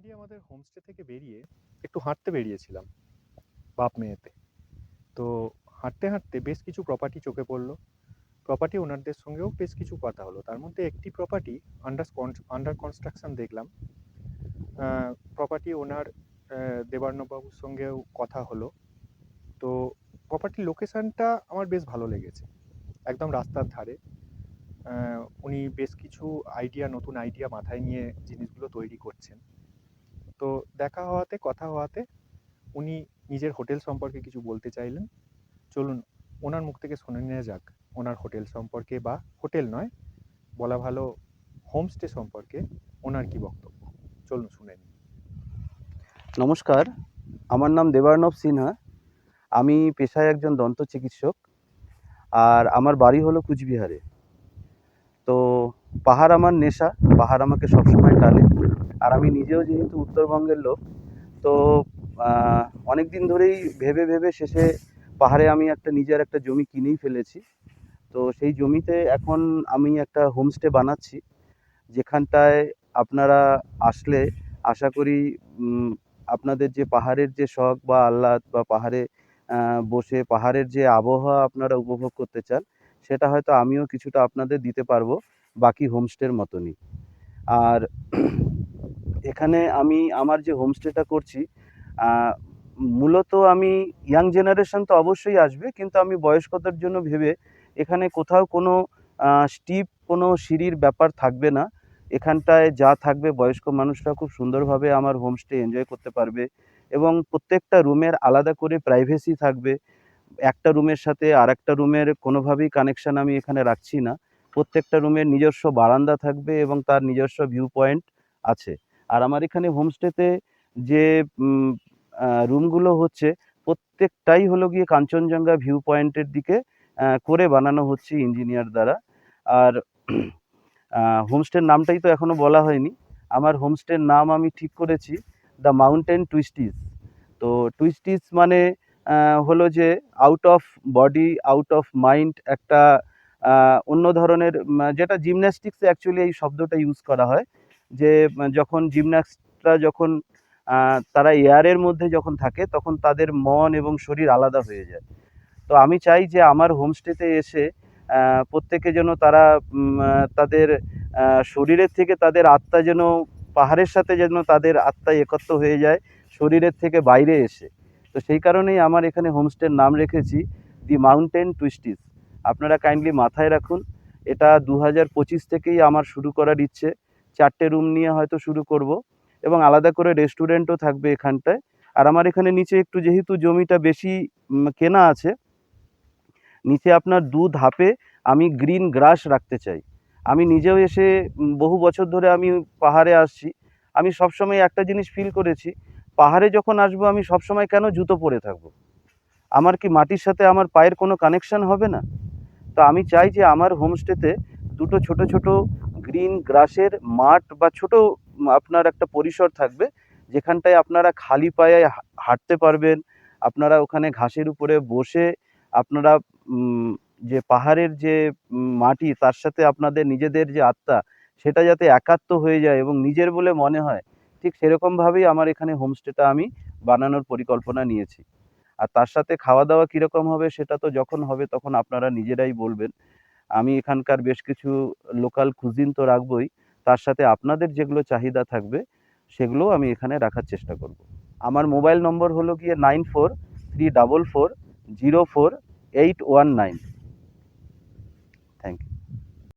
মান্ডি আমাদের হোমস্টে থেকে বেরিয়ে একটু হাঁটতে বেরিয়েছিলাম, বাপ মেয়েতে। তো হাঁটতে হাঁটতে বেশ কিছু প্রপার্টি চোখে পড়ল। প্রপার্টি ওনারদের সঙ্গেও বেশ কিছু কথা হলো। তার মধ্যে একটি প্রপার্টি আন্ডার আন্ডার কনস্ট্রাকশন দেখলাম। প্রপার্টি ওনার দেবার্ণবাবুর সঙ্গেও কথা হলো। তো প্রপার্টির লোকেশনটা আমার বেশ ভালো লেগেছে। একদম রাস্তার ধারে। উনি বেশ কিছু আইডিয়া নতুন আইডিয়া মাথায় নিয়ে জিনিসগুলো তৈরি করছেন। তো দেখা হওয়াতে, কথা হওয়াতে উনি নিজের হোটেল সম্পর্কে কিছু বলতে চাইলেন। চলুন ওনার মুখ থেকে শুনে নেওয়া যাক, ওনার হোটেল সম্পর্কে বা হোটেল নয়, বলা ভালো হোমস্টে সম্পর্কে ওনার কি বক্তব্য। চলুন শুনে নিন নমস্কার, আমার নাম দেবার্ণব সিনহা। আমি পেশায় একজন দন্ত চিকিৎসক, আর আমার বাড়ি হলো কুচবিহারে। পাহাড় আমার নেশা, পাহাড় আমাকে সবসময় টানে। আর আমি নিজেও যেহেতু উত্তরবঙ্গের লোক, তো অনেক দিন ধরেই ভেবে ভেবে শেষে পাহাড়ে আমি একটা নিজের একটা জমি কিনেই ফেলেছি। তো সেই জমিতে এখন আমি একটা হোমস্টে বানাচ্ছি। যেখানটায় আপনারা আসলে আশা করি আপনাদের যে পাহাড়ের যে শখ বা আহ্লাদ বা পাহাড়ে বসে পাহাড়ের যে আবহাওয়া আপনারা উপভোগ করতে চান, সেটা হয়তো আমিও কিছুটা আপনাদের দিতে পারব। বাকি হোমস্টের মতনই। আর এখানে আমি আমার যে হোমস্টেটা করছি মূলত আমি ইয়াং জেনারেশন তো অবশ্যই আসবে, কিন্তু আমি বয়স্কদের জন্য ভেবে এখানে কোথাও কোনো স্টিপ, কোনো সিঁড়ির ব্যাপার থাকবে না। এখানটায় যা থাকবে, বয়স্ক মানুষরা খুব সুন্দরভাবে আমার হোমস্টে এনজয় করতে পারবে এবং প্রত্যেকটা রুমের আলাদা করে প্রাইভেসি থাকবে। একটা রুমের সাথে আর একটা রুমের কোনোভাবেই কানেকশান আমি এখানে রাখছি না। প্রত্যেকটা রুমের নিজস্ব বারান্দা থাকবে এবং তার নিজস্ব ভিউ পয়েন্ট আছে। আর আমার এখানে হোমস্টেতে যে রুমগুলো হচ্ছে, প্রত্যেকটাই হলো গিয়ে কাঞ্চনজঙ্ঘা ভিউ পয়েন্টের দিকে করে বানানো হচ্ছে ইঞ্জিনিয়ার দ্বারা। আর হোমস্টের নামটাই তো এখনও বলা হয়নি। আমার হোমস্টের নাম আমি ঠিক করেছি দ্য মাউন্টেন টুইস্টিস তো টুইস্টিস মানে হলো যে out of body out of mind একটা অন্য ধরনের যেটা জিমন্যাস্টিক্সে অ্যাকচুয়ালি এই শব্দটা ইউজ করা হয়, যে যখন জিমন্যাস্টরা যখন তারা এয়ারের মধ্যে যখন থাকে, তখন তাদের মন এবং শরীর আলাদা হয়ে যায়। তো আমি চাই যে, আমার হোমস্টেতে এসে প্রত্যেকে যেন তারা তাদের শরীরের থেকে তাদের আত্মা যেন, পাহাড়ের সাথে যেন তাদের আত্মা একত্র হয়ে যায়, শরীরের থেকে বাইরে এসে। তো সেই কারণেই আমার এখানে হোমস্টের নাম রেখেছি দি মাউন্টেন টুইস্টিস আপনারা কাইন্ডলি মাথায় রাখুন, এটা দু হাজার পঁচিশ থেকেই আমার শুরু করার ইচ্ছে। চারটে রুম নিয়ে হয়তো শুরু করব এবং আলাদা করে রেস্টুরেন্টও থাকবে এখানটায়। আর আমার এখানে নিচে একটু যেহেতু জমিটা বেশি কেনা আছে, নিচে আপনার দু ধাপে আমি গ্রিন গ্রাস রাখতে চাই। আমি নিজেও এসে বহু বছর ধরে আমি পাহাড়ে আসছি। আমি সবসময় একটা জিনিস ফিল করেছি, পাহাড়ে যখন আসব আমি সবসময় কেন জুতো পরে থাকব? আমার কি মাটির সাথে আমার পায়ের কোনো কানেকশন হবে না? তো আমি চাই যে আমার হোমস্টেতে দুটো ছোট ছোট গ্রিন গ্রাসের মাঠ বা ছোট আপনার একটা পরিসর থাকবে, যেখানটায় আপনারা খালি পায়ে হাঁটতে পারবেন, আপনারা ওখানে ঘাসের উপরে বসে আপনারা যে পাহাড়ের যে মাটি তার সাথে আপনাদের নিজেদের যে আত্মা, সেটা যাতে একাত্ম হয়ে যায় এবং নিজের বলে মনে হয়, ঠিক সেরকমভাবেই আমার এখানে হোমস্টেটা আমি বানানোর পরিকল্পনা নিয়েছি। আর তার সাথে খাওয়া দাওয়া কীরকম হবে সেটা তো যখন হবে তখন আপনারা নিজেরাই বলবেন। আমি এখানকার বেশ কিছু লোকাল কুজিন তো রাখবই। তার সাথে আপনাদের যেগুলো চাহিদা থাকবে সেগুলোও আমি এখানে রাখার চেষ্টা করব। আমার মোবাইল নম্বর হলো গিয়ে nine four three double four zero four eight one nine. Thank you.